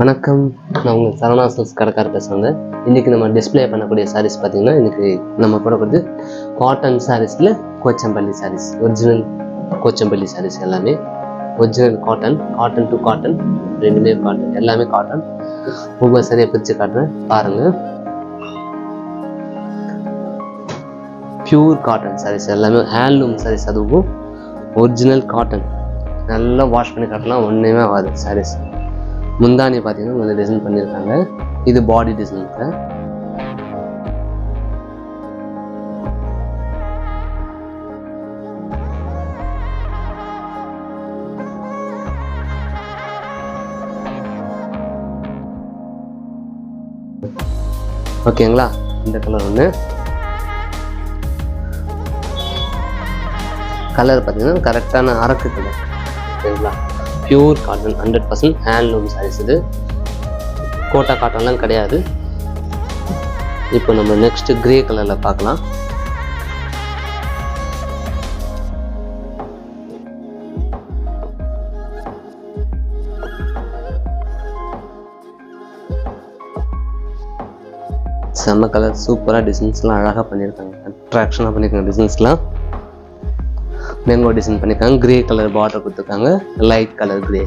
வணக்கம். நான் உங்கள் சரவணா சில்ஸ் கடைக்கார பேசுகிறேங்க இன்றைக்கி நம்ம டிஸ்ப்ளே பண்ணக்கூடிய சாரீஸ் பார்த்தீங்கன்னா இன்றைக்கி நம்ம போடக்கூடியது காட்டன் சாரீஸில் Kochampalli sarees original Kochampalli sarees எல்லாமே. Original cotton cotton to cotton ரெண்டுமே காட்டன் எல்லாமே காட்டன் ஒவ்வொரு சரியாக பிரித்து காட்டுறேன். பாருங்கள் பியூர் காட்டன் சாரீஸ் எல்லாமே ஹேண்ட்லூம் சாரீஸ் அதுவும் ஒரிஜினல் காட்டன் நல்லா வாஷ் பண்ணி காட்டலாம் ஒன்றுமே ஆகாது சாரீஸ் முந்தானி பார்த்தீங்கன்னா கொஞ்சம் டிசைன் பண்ணியிருக்காங்க. இது பாடி டிசைனுக்கு ஓகேங்களா இந்த கலர் ஒன்று கலர் பார்த்தீங்கன்னா கரெக்டான அரக்கு கலர் ஓகேங்களா pure cotton hundred percent handloom sarees இது. கோட்டா காட்டன்லாம் கிடையாது. இப்போ நம்ம நெக்ஸ்ட்டு கிரே கலரில் பார்க்கலாம். செம்ம கலர் சூப்பராக டிசைன்ஸ்லாம் அழகாக பண்ணியிருக்காங்க. அட்ராக்ஷனாக பண்ணியிருக்காங்க டிசைன்ஸ்லாம் மேங்கோ டிசைன் பண்ணியிருக்காங்க க்ரே கலர் பார்டர் கொடுத்துருக்காங்க. Light colour grey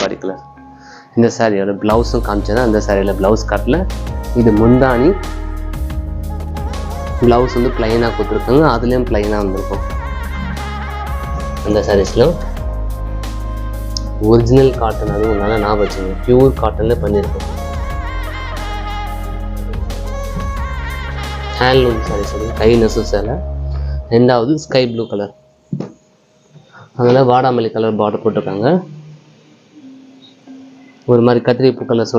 body colour இந்த சாரியோட ப்ளவுஸும் காமிச்சது. அந்த சாரியில் ப்ளவுஸ் கட்டில் இது முந்தானி ப்ளவுஸ் வந்து ப்ளைனாக கொடுத்துருக்காங்க. அதுலேயும் ப்ளைனாக வந்திருக்கும். அந்த சாரீஸ்லாம் ஒரிஜினல் காட்டன் அதுவும் நல்லா ஞாபகம் வச்சுங்க பியூர் காட்டனில் பண்ணியிருக்கோம் ஹேண்ட்லூம் சாரீஸ் அது கை நெசு சேலை. ரெண்டாவது ஸ்கை ப்ளூ கலர் அதில் வாடாமல்லி கலர் பார்டர் போட்டிருக்காங்க. ஒரு மாதிரி கத்திரி பூ கலர்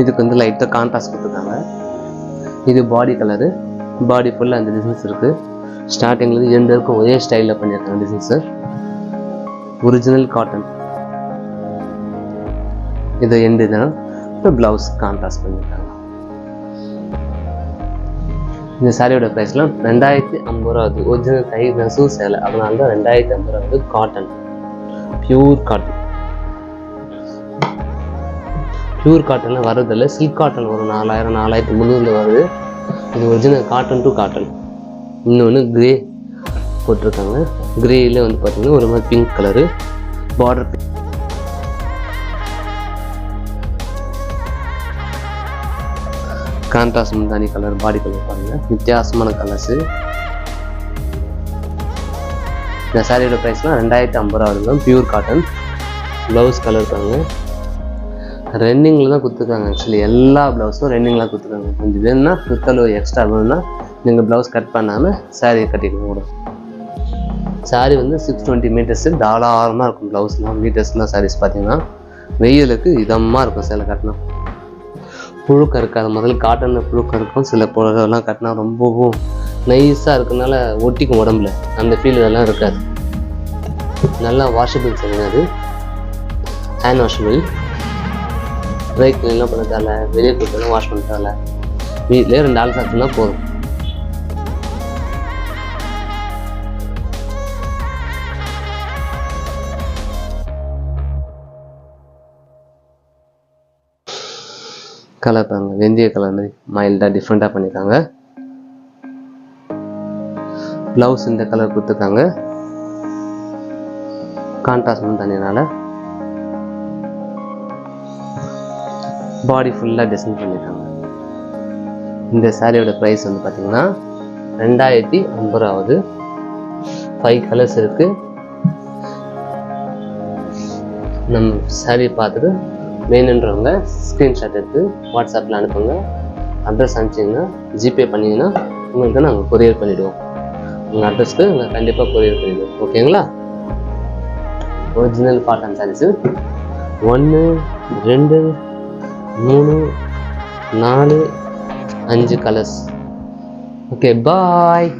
இதுக்கு வந்து லைட்டாக கான்ட்ராஸ்ட் கொடுத்துருக்காங்க இது பாடி கலரு பாடி ஃபுல்லாக அந்த டிசைன்ஸ் இருக்குது ஸ்டார்டிங்லேருந்து இரண்டு வரைக்கும் ஒரே ஸ்டைலில் பண்ணியிருக்காங்க டிசைன்ஸு ஒரிஜினல் காட்டன் இது எண்டு தான். இப்போ ப்ளவுஸ் கான்ட்ராஸ்ட் பண்ணியிருக்காங்க இந்த சாரியோட ப்ரைஸ்லாம் ரெண்டாயிரத்தி ஐம்பது ரூபா அது ஒரிஜினல் கை நெசவு சேலை அதனால தான் ரெண்டாயிரத்தி ஐம்பது ரூபா வந்து காட்டன் பியூர் காட்டன் பியூர் காட்டனில் வர்றதில்ல. சில்க் காட்டன் ஒரு நாலாயிரம் நாலாயிரத்தி முந்நூறுல வருது. இது ஒரிஜினல் காட்டன் டு காட்டன் இன்னொன்று கிரே போட்டிருக்காங்க. கிரேயில் வந்து பார்த்தீங்கன்னா ஒரு மாதிரி பிங்க் கலரு பார்டர் கான்ட்ராஸ்ட் முந்தானி கலர் பாடி கலர் பாருங்கள் வித்தியாசமான கலர்ஸு இந்த சாரியோட ப்ரைஸ்லாம் ரெண்டாயிரத்தி ஐம்பது ரூபா இருக்கும் பியூர் காட்டன் ப்ளவுஸ் கலர் பாருங்க. ரன்னிங்கில் தான் கொடுத்துருக்காங்க ஆக்சுவலி எல்லா ப்ளவுஸும் ரன்னிங்கில் கொடுத்துருக்காங்க. கொஞ்சம் வேணும்னா சுத்தளவு எக்ஸ்ட்ரா வேணும்னா நீங்கள் ப்ளவுஸ் கட் பண்ணாமல் சாரியை கட்டிக்கணும் கூட. சாரி வந்து சிக்ஸ் டுவெண்ட்டி மீட்டர்ஸு தாராளமாக இருக்கும் ப்ளவுஸ்லாம் மீட்டர்ஸ்லாம் சாரீஸ் பார்த்தீங்கன்னா வெயிலுக்கு இதமாக இருக்கும் சில கட்டினா. புழுக்கம் இருக்காது. முதல்ல காட்டனில் புழுக்கம் இருக்கும். சில புழகெல்லாம் கட்டினா ரொம்பவும் நைஸாக இருக்கனால ஒட்டிக்கும் உடம்புல. அந்த ஃபீல் இதெல்லாம் இருக்காது. நல்லா வாஷபிள் சரிங்க அது. ஹேண்ட் வாஷபிள் ட்ரை கிளீன்லாம் பண்ண தேவை வெளியே கொடுத்தாலும் வாஷ் பண்ண தேவை வீட்டிலே ரெண்டு ஆள் சாப்பிட்டுனா போதும். கலர் பாருங்க வெந்தய கலர் மாதிரி மைல்டாக டிஃப்ரெண்ட்டாக பண்ணியிருக்காங்க ப்ளவுஸ் இந்த கலர் கொடுத்துருக்காங்க. கான்ட்ராஸ்ட் தண்ணியனால பாடி ஃபுல்லாக டிசைன் பண்ணியிருக்காங்க இந்த சாரியோட ப்ரைஸ் வந்து பார்த்தீங்கன்னா ரெண்டாயிரத்தி ஐம்பது ரூபாவது ஃபைவ் கலர்ஸ் இருக்குது நம்ம சாரி பார்த்துட்டு வேணுன்றவங்க ஸ்க்ரீன்ஷாட் எடுத்து வாட்ஸ்அப்பில் அனுப்புங்க. அட்ரஸ் அனுப்பிச்சிங்கன்னா ஜிபே பண்ணிங்கன்னா உங்களுக்கு நாங்கள் கொரியர் பண்ணிவிடுவோம் உங்கள் அட்ரஸ்க்கு நாங்கள் கண்டிப்பாக கொரியர் பண்ணிவிடுவோம் ஓகேங்களா ஒரிஜினல் காட்டன் சாரீஸு ஒன்று ரெண்டு மூணு நாலு அஞ்சு கலர்ஸ் ஓகே பாய்